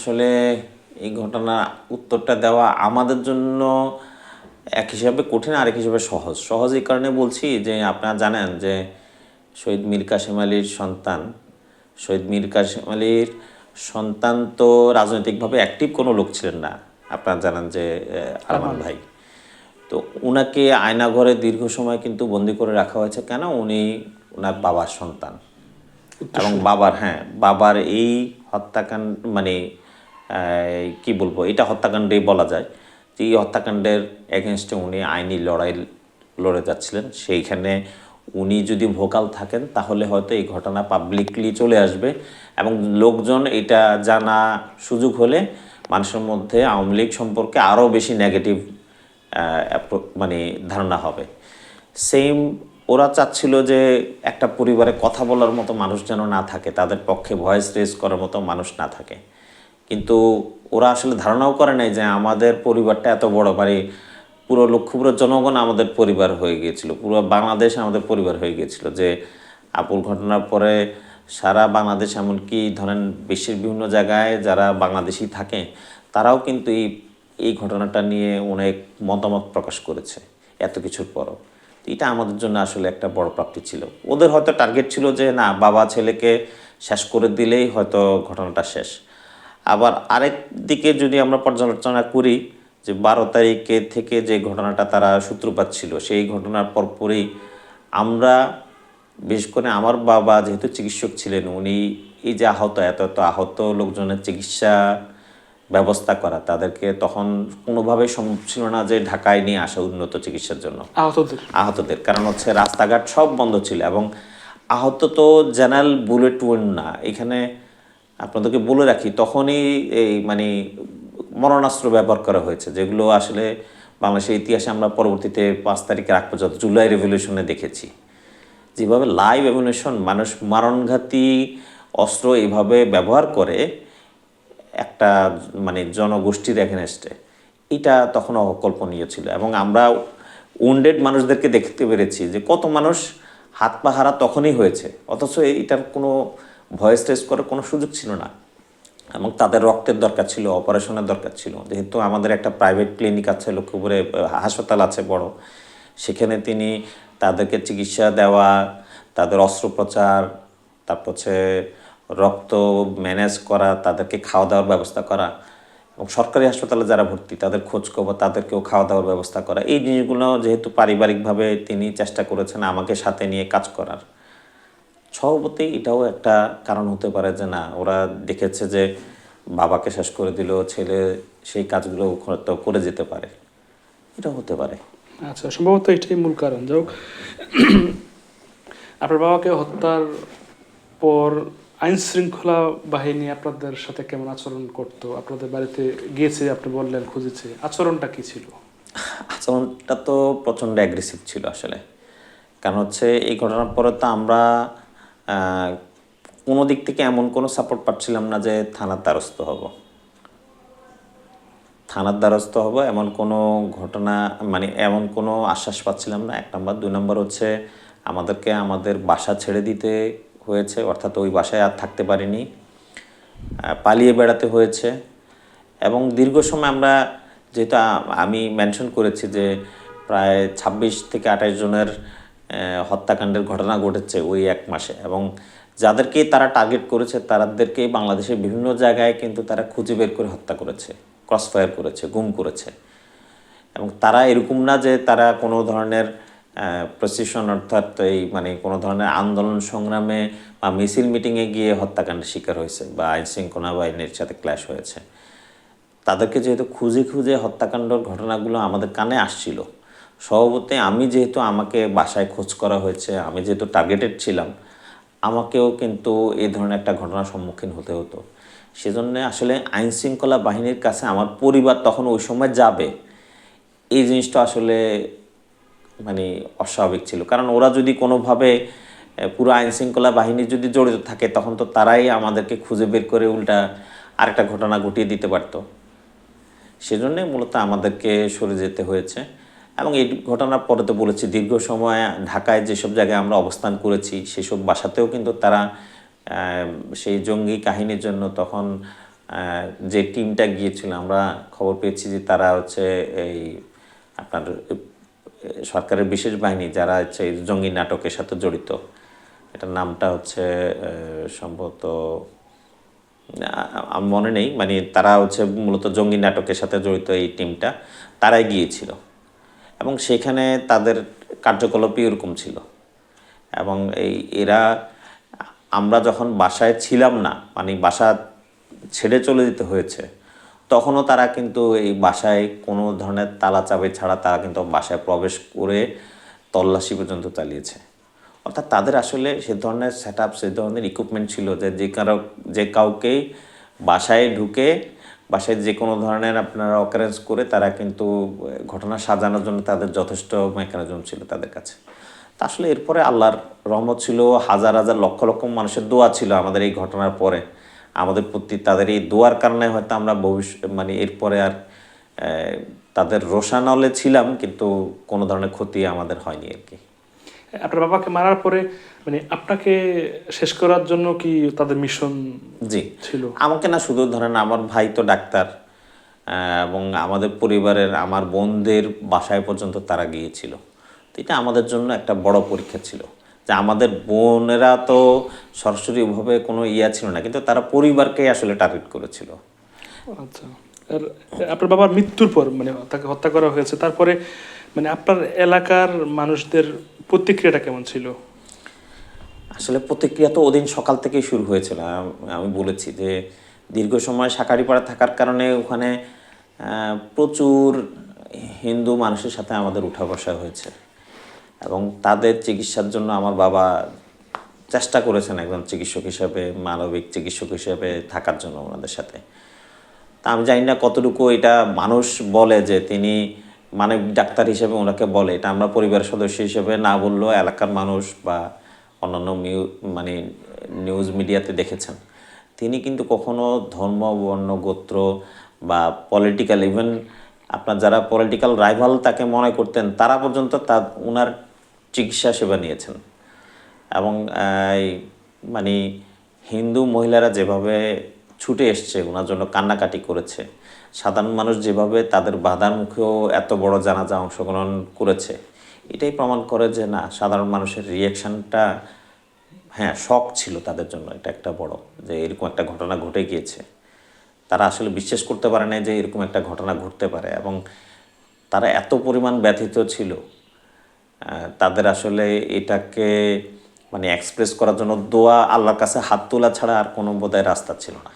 আসলে এই ঘটনা উত্তরটা দেওয়া আমাদের জন্য এক হিসাবে কঠিন আরেক হিসাবে সহজ। সহজ এই কারণে বলছি যে আপনারা জানেন যে শহীদ মীর কাসেম আলীর সন্তান শহীদ মীর কাসেম আলীর সন্তান তো রাজনৈতিকভাবে অ্যাক্টিভ কোনো লোক ছিলেন না। আপনারা জানেন যে আরমান ভাই। তো উনাকে আয়নাঘরে দীর্ঘ সময় কিন্তু বন্দি করে রাখা হয়েছে কেন? উনি ওনার বাবার সন্তান। এবং বাবার হ্যাঁ বাবার এই হত্যাকাণ্ড মানে কি বলব, এটা হত্যাকাণ্ডেই বলা যায় যে এই হত্যাকাণ্ডের এগেনস্টে উনি আইনি লড়াই লড়ে যাচ্ছিলেন। সেইখানে উনি যদি ভোকাল থাকেন, তাহলে হয়তো এই ঘটনা পাবলিকলি চলে আসবে এবং লোকজন এটা জানা সুযোগ হলে মানুষের মধ্যে আওয়ামী লীগ সম্পর্কে আরও বেশি নেগেটিভ মানে ধারণা হবে। সেম ওরা চাচ্ছিল যে একটা পরিবারে কথা বলার মতো মানুষ যেন না থাকে, তাদের পক্ষে ভয়েস রেজ করার মতো মানুষ না থাকে। কিন্তু ওরা আসলে ধারণাও করে নাই যে আমাদের পরিবারটা এত বড়। মানে পুরো লক্ষ্মীপুর জনগণ আমাদের পরিবার হয়ে গিয়েছিল। পুরো বাংলাদেশ আমাদের পরিবার হয়ে গিয়েছিল যে আপুল ঘটনার পরে সারা বাংলাদেশ, এমনকি ধরেন বিশ্বের বিভিন্ন জায়গায় যারা বাংলাদেশি থাকে, তারাও কিন্তু এই এই ঘটনাটা নিয়ে অনেক মতামত প্রকাশ করেছে এত কিছুর পরও। এটা আমাদের জন্য আসলে একটা বড় প্রাপ্তি ছিল। ওদের হয়তো টার্গেট ছিল যে না, বাবা ছেলেকে শেষ করে দিলেই হয়তো ঘটনাটা শেষ। আবার আরেক দিকে যদি আমরা পর্যালোচনা করি যে বারো তারিখে থেকে যে ঘটনাটা তারা সূত্রপাত ছিল সেই ঘটনার পরপরই আমরা বিশেষ করে আমার বাবা যেহেতু চিকিৎসক ছিলেন উনি এই যে আহত এত এত আহত লোকজনের চিকিৎসা ব্যবস্থা করা তাদেরকে তখন কোনোভাবে সম্ভব ছিল না যে ঢাকায় নিয়ে আসা উন্নত চিকিৎসার জন্য। আহতদের। আহতদের কারণ হচ্ছে রাস্তাঘাট সব বন্ধ ছিল এবং আহত তো জেনারেল বুলেট ওয়েন না। এখানে আপনাদেরকে বলে রাখি, তখনই এই মানে মরণাস্ত্র ব্যবহার করা হয়েছে, যেগুলো আসলে বাংলাদেশের ইতিহাসে আমরা পরবর্তীতে পাঁচ তারিখের আগ পর্যন্ত জুলাই রেভলিউশনে দেখেছি। যেভাবে লাইভ এমুনেশন মানুষ মারণঘাতী অস্ত্র এইভাবে ব্যবহার করে, একটা মানে জনগোষ্ঠীর এগেনস্টে, এটা তখন অকল্পনীয় ছিল। এবং আমরা উন্ডেড মানুষদেরকে দেখতে পেরেছি যে কত মানুষ হাত পা হারা তখনই হয়েছে, অথচ এটার কোনো ভয়েস টেস্ট করার কোনো সুযোগ ছিল না। এবং তাদের রক্তের দরকার ছিল, অপারেশনের দরকার ছিল। যেহেতু আমাদের একটা প্রাইভেট ক্লিনিক আছে, লক্ষ্মীপুরে হাসপাতাল আছে বড়। সেখানে তিনি তাদেরকে চিকিৎসা দেওয়া, তাদের অস্ত্রোপচার, তারপর হচ্ছে রক্ত ম্যানেজ করা, তাদেরকে খাওয়া দাওয়ার ব্যবস্থা করা এবং সরকারি হাসপাতালে যারা ভর্তি, তাদের খোঁজ খবর, তাদেরকেও খাওয়া দাওয়ার ব্যবস্থা করা। এই জিনিসগুলো যেহেতু পারিবারিকভাবে তিনি চেষ্টা করেছেন আমাকে সাথে নিয়ে কাজ করার। স্বভাবতই এটাও একটা কারণ হতে পারে যে না ওরা দেখেছে যে বাবাকে শেষ করে দিল ছেলে সেই কাজগুলো করে যেতে পারে। এটা হতে পারে। আচ্ছা সম্ভবত এটাই মূল কারণ। যাই হোক আপনার বাবাকে হত্যার পর আইন শৃঙ্খলা বাহিনী আপনাদের সাথে কেমন আচরণ করতো? আপনাদের বাড়িতে গিয়েছে আপনি বললেন খুঁজেছে। আচরণটা কি ছিল? আচরণটা তো প্রচণ্ড অ্যাগ্রেসিভ ছিল আসলে। কারণ হচ্ছে এই ঘটনার পরে তো আমরা কোনো দিক থেকে এমন কোনো সাপোর্ট পাচ্ছিলাম না যে থানার দ্বারস্থ হব। থানার দ্বারস্থ হব এমন কোনো ঘটনা মানে এমন কোনো আশ্বাস পাচ্ছিলাম না। এক নম্বর। দুই নম্বর হচ্ছে আমাদেরকে আমাদের বাসা ছেড়ে দিতে হয়েছে, অর্থাৎ ওই বাসায় আর থাকতে পারিনি। পালিয়ে বেড়াতে হয়েছে। এবং দীর্ঘ সময় আমরা যেহেতু আমি মেনশন করেছি যে প্রায় ছাব্বিশ থেকে আঠাশ জনের হত্যাকাণ্ডের ঘটনা ঘটেছে ওই এক মাসে। এবং যাদেরকে তারা টার্গেট করেছে তাদেরকেই বাংলাদেশের বিভিন্ন জায়গায় কিন্তু তারা খুঁজে বের করে হত্যা করেছে ক্রসফায়ার করেছে, গুম করেছে। এবং তারা এরকম না যে তারা কোনো ধরনের প্রসিশন অর্থাৎ এই মানে কোনো ধরনের আন্দোলন সংগ্রামে বা মিছিল মিটিংয়ে গিয়ে হত্যাকাণ্ডের শিকার হয়েছে বা আইন শৃঙ্খলা বাহিনীর সাথে ক্ল্যাশ হয়েছে। তাদেরকে যেহেতু খুঁজে খুঁজে হত্যাকাণ্ডর ঘটনাগুলো আমাদের কানে আসছিল স্বভাবতে আমি যেহেতু আমাকে বাসায় খোঁজ করা হয়েছে, আমি যেহেতু টার্গেটেড ছিলাম, আমাকেও কিন্তু এই ধরনের একটা ঘটনার সম্মুখীন হতে হতো। সেজন্য আসলে আইন শৃঙ্খলা বাহিনীর কাছে আমার পরিবার তখন ওই সময় যাবে, এই জিনিসটা আসলে মানে অস্বাভাবিক ছিল। কারণ ওরা যদি কোনোভাবে পুরো আইন শৃঙ্খলা বাহিনী যদি জড়িত থাকে, তখন তো তারাই আমাদেরকে খুঁজে বের করে উল্টা আরেকটা ঘটনা ঘটিয়ে দিতে পারতো। সেজন্যে মূলত আমাদেরকে সরে যেতে হয়েছে। এবং এই ঘটনার পরে তো বলেছি, দীর্ঘ সময় ঢাকায় যেসব জায়গায় আমরা অবস্থান করেছি, সেসব বাসাতেও কিন্তু তারা সেই জঙ্গি কাহিনীর জন্য তখন যে টিমটা গিয়েছিল, আমরা খবর পেয়েছি যে তারা হচ্ছে এই আপনার সরকারের বিশেষ বাহিনী যারা হচ্ছে এই জঙ্গি নাটকের সাথে জড়িত। এটার নামটা হচ্ছে সম্ভবত আমার মনে নেই মানে তারা হচ্ছে মূলত জঙ্গি নাটকের সাথে জড়িত এই টিমটা, তারাই গিয়েছিল। এবং সেখানে তাদের কার্যকলাপই এরকম ছিল। এবং এই, এরা, আমরা যখন বাসায় ছিলাম না মানে বাসা ছেড়ে চলে যেতে হয়েছে, তখনও তারা কিন্তু এই বাসায় কোনো ধরনের তালা চাবি ছাড়া তারা কিন্তু বাসায় প্রবেশ করে তল্লাশি পর্যন্ত চালিয়েছে। অর্থাৎ তাদের আসলে সে ধরনের সেট আপ সে ধরনের ইকুইপমেন্ট ছিল যে যে কারও, যে কাউকেই বাসায় ঢুকে বাসায় যে কোনো ধরনের আপনারা অকারেন্স করে তারা কিন্তু ঘটনা সাজানোর জন্য তাদের যথেষ্ট মেকানিজম ছিল তাদের কাছে। তা আসলে এরপরে আল্লাহর রহমত ছিল, হাজার হাজার লক্ষ লক্ষ মানুষের দোয়া ছিল আমাদের এই ঘটনার পরে। আমাদের প্রতি তাদের এই দোয়ার কারণে হয়তো আমরা ভবিষ্যৎ মানে এরপরে আর তাদের রোশানলে ছিলাম, কিন্তু কোনো ধরনের ক্ষতি আমাদের হয়নি আর কি। আপনার বাবাকে মারার পরে মানে আপনাকে শেষ করার জন্য কি তাদের মিশন জি। ছিল? আমাকে না শুধু ধরেন আমার ভাই তো ডাক্তার এবং আমাদের পরিবারের আমার বোনদের বাসায় পর্যন্ত তারা গিয়েছিল। তো এটা আমাদের জন্য একটা বড় পরীক্ষা ছিল যে আমাদের বোনেরা তো সরাসরিভাবে কোনো ইয়া ছিল না কিন্তু তারা পরিবারকেই আসলে টার্গেট করেছিল। আচ্ছা। আর আপনার বাবার মৃত্যুর পর মানে তাকে হত্যা করা হয়েছে তারপরে মানে আপনার এলাকার মানুষদের প্রতিক্রিয়াটা কেমন ছিল? আসলে প্রতিক্রিয়া তো ওদিন সকাল থেকেই শুরু হয়েছিল। আমি বলেছি যে দীর্ঘ সময় শাকারিপাড়া থাকার কারণে ওখানে প্রচুর হিন্দু মানুষের সাথে আমাদের উঠা বসা হয়েছে। এবং তাদের চিকিৎসার জন্য আমার বাবা চেষ্টা করেছেন একজন চিকিৎসক হিসাবে, মানবিক চিকিৎসক হিসাবে থাকার জন্য ওনাদের সাথে। তা আমি জানি না কতটুকু এটা মানুষ বলে যে তিনি মানবিক ডাক্তার হিসেবে ওনাকে বলে, এটা আমরা পরিবারের সদস্য হিসেবে না বললেও এলাকার মানুষ বা অন্যান্য মানে নিউজ মিডিয়াতে দেখেছেন। তিনি কিন্তু কখনো ধর্ম, বর্ণ, গোত্র বা পলিটিক্যাল ইভেন আপনার যারা পলিটিক্যাল রাইভাল তাকে মনে করতেন, তারা পর্যন্ত তা ওনার চিকিৎসা সেবা নিয়েছেন। এবং মানে হিন্দু মহিলারা যেভাবে ছুটে এসছে, ওনার জন্য কান্নাকাটি করেছে। সাধারণ মানুষ যেভাবে তাদের বাধার মুখেও এত বড় জানাজা অংশগ্রহণ করেছে, এটাই প্রমাণ করে যে না, সাধারণ মানুষের রিয়াকশানটা হ্যাঁ শখ ছিল তাদের জন্য, এটা একটা বড়, যে এরকম একটা ঘটনা ঘটে গিয়েছে। তারা আসলে বিশ্বাস করতে পারে না যে এরকম একটা ঘটনা ঘটতে পারে এবং তারা এত পরিমাণ ব্যথিত ছিল তাদের আসলে এটাকে মানে এক্সপ্রেস করার জন্য দোয়া আল্লাহর কাছে হাত তোলা ছাড়া আর কোনো বোধহয় রাস্তা ছিল না।